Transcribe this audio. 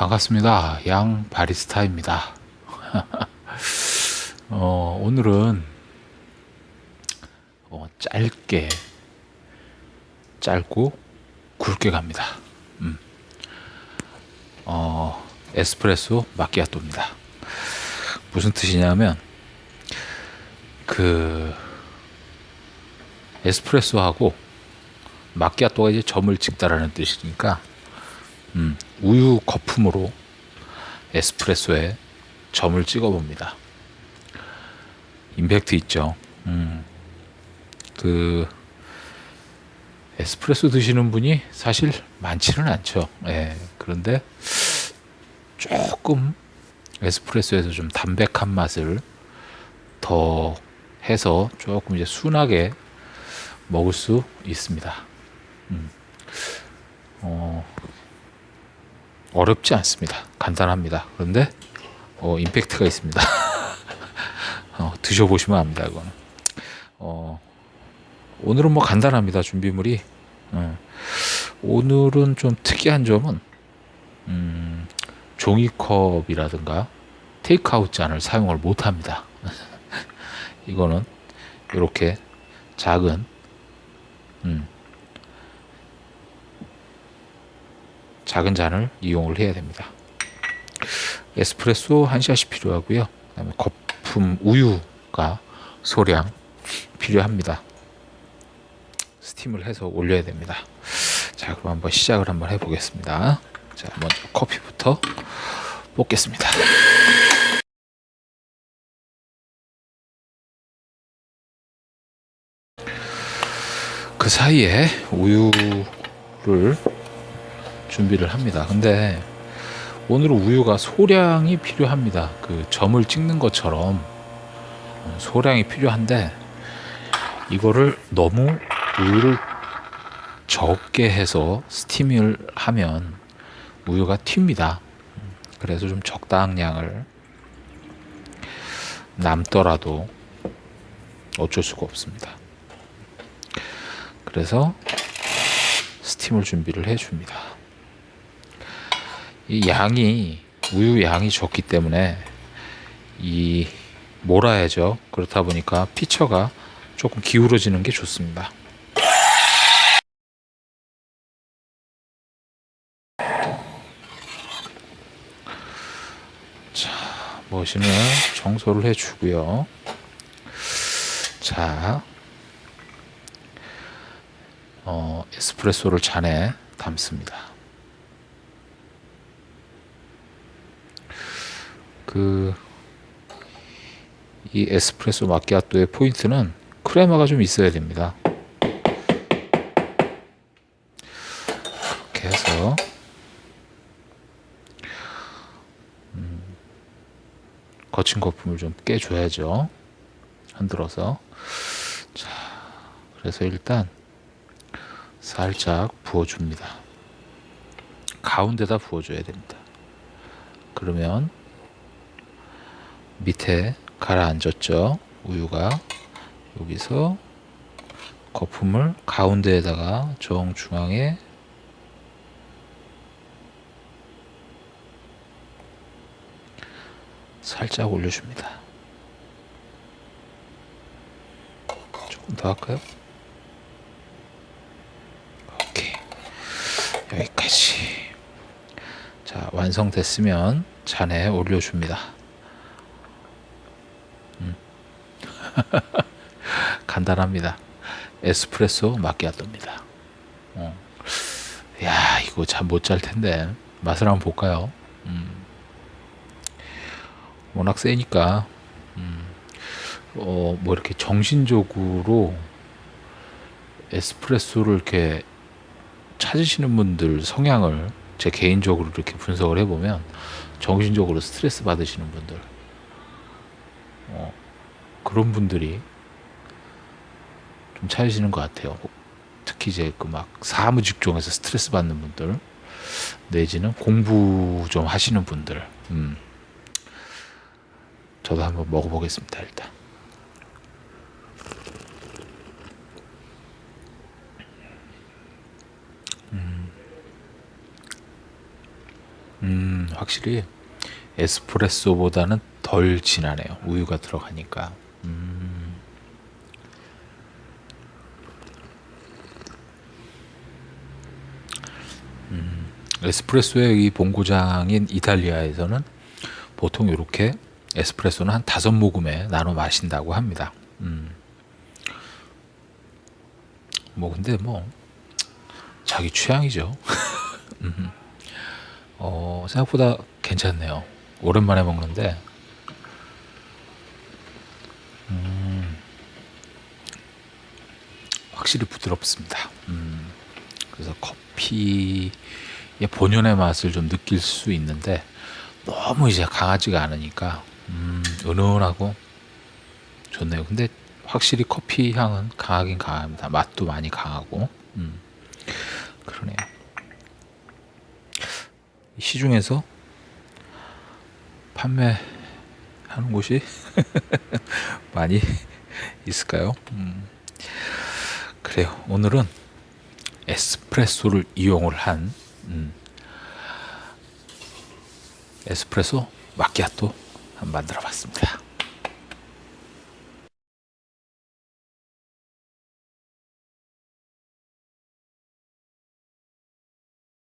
반갑습니다. 양 바리스타입니다. 어, 오늘은 어, 짧게 짧고 굵게 갑니다. 음. 어, 에스프레소 마키아토입니다. 무슨 뜻이냐면 그 에스프레소하고 마키아토가 이제 점을 찍다라는 뜻이니까 음, 우유 거품으로 에스프레소에 점을 찍어 봅니다. 임팩트 있죠. 음, 그 에스프레소 드시는 분이 사실 많지는 않죠. 예, 그런데 조금 에스프레소에서 좀 담백한 맛을 더 해서 조금 이제 순하게 먹을 수 있습니다. 음. 어, 어렵지 않습니다. 간단합니다. 그런데 어, 임팩트가 있습니다. 어, 드셔보시면 압니다. 이거는. 어, 오늘은 뭐 간단합니다. 준비물이. 어, 오늘은 좀 특이한 점은 음, 종이컵이라든가 테이크아웃 잔을 사용을 못합니다. 이거는 이렇게 작은 음, 작은 잔을 이용을 해야 됩니다. 에스프레소 한 샷이 필요하고요. 그다음에 거품 우유가 소량 필요합니다. 스팀을 해서 올려야 됩니다. 자, 그럼 한번 시작을 한번 해보겠습니다. 자, 먼저 커피부터 볶겠습니다. 그 사이에 우유를 준비를 합니다. 근데 오늘은 우유가 소량이 필요합니다. 그 점을 찍는 것처럼 소량이 필요한데 이거를 너무 우유를 적게 해서 스팀을 하면 우유가 튑니다. 그래서 좀 적당량을 남더라도 어쩔 수가 없습니다. 그래서 스팀을 준비를 해줍니다. 이 양이 우유 양이 적기 때문에 이 몰아야죠. 그렇다 보니까 피처가 조금 기울어지는 게 좋습니다. 자, 머신을 청소를 해주고요. 자, 어, 에스프레소를 잔에 담습니다. 그, 이 에스프레소 마키아토의 포인트는 크레마가 좀 있어야 됩니다. 이렇게 해서, 음, 거친 거품을 좀 깨줘야죠. 흔들어서. 자, 그래서 일단, 살짝 부어줍니다. 가운데다 부어줘야 됩니다. 그러면 밑에 가라앉았죠. 우유가 여기서 거품을 가운데에다가 정중앙에 살짝 올려줍니다. 조금 더 할까요? 오케이. 여기까지. 자, 완성됐으면 잔에 올려줍니다. 음. 간단합니다. 에스프레소 마키아토입니다. 어. 야, 이거 참 못 짤 텐데. 맛을 한번 볼까요? 음. 워낙 세니까, 음. 어, 뭐 이렇게 정신적으로 에스프레소를 이렇게 찾으시는 분들 성향을 제 개인적으로 이렇게 분석을 해보면 정신적으로 스트레스 받으시는 분들 어, 그런 분들이 좀 찾으시는 것 같아요. 특히 이제 그 막 사무 직종에서 스트레스 받는 분들 내지는 공부 좀 하시는 분들 음. 저도 한번 먹어보겠습니다 일단. 음, 확실히 에스프레소보다는 덜 진하네요. 우유가 들어가니까. 음. 음, 에스프레소의 이 본고장인 이탈리아에서는 보통 이렇게 에스프레소는 한 다섯 모금에 나눠 마신다고 합니다. 음. 뭐 근데 뭐 자기 취향이죠. 음. 어, 생각보다 괜찮네요. 오랜만에 먹는데 확실히 부드럽습니다. 음, 그래서 커피의 본연의 맛을 좀 느낄 수 있는데 너무 이제 강하지가 않으니까 음, 은은하고 좋네요. 근데 확실히 커피 향은 강하긴 강합니다. 맛도 많이 강하고 음, 그러네요. 시중에서 판매하는 곳이 많이 있을까요? 음, 그래요. 오늘은 에스프레소를 이용을 한 음, 에스프레소 마키아토 한번 만들어 봤습니다.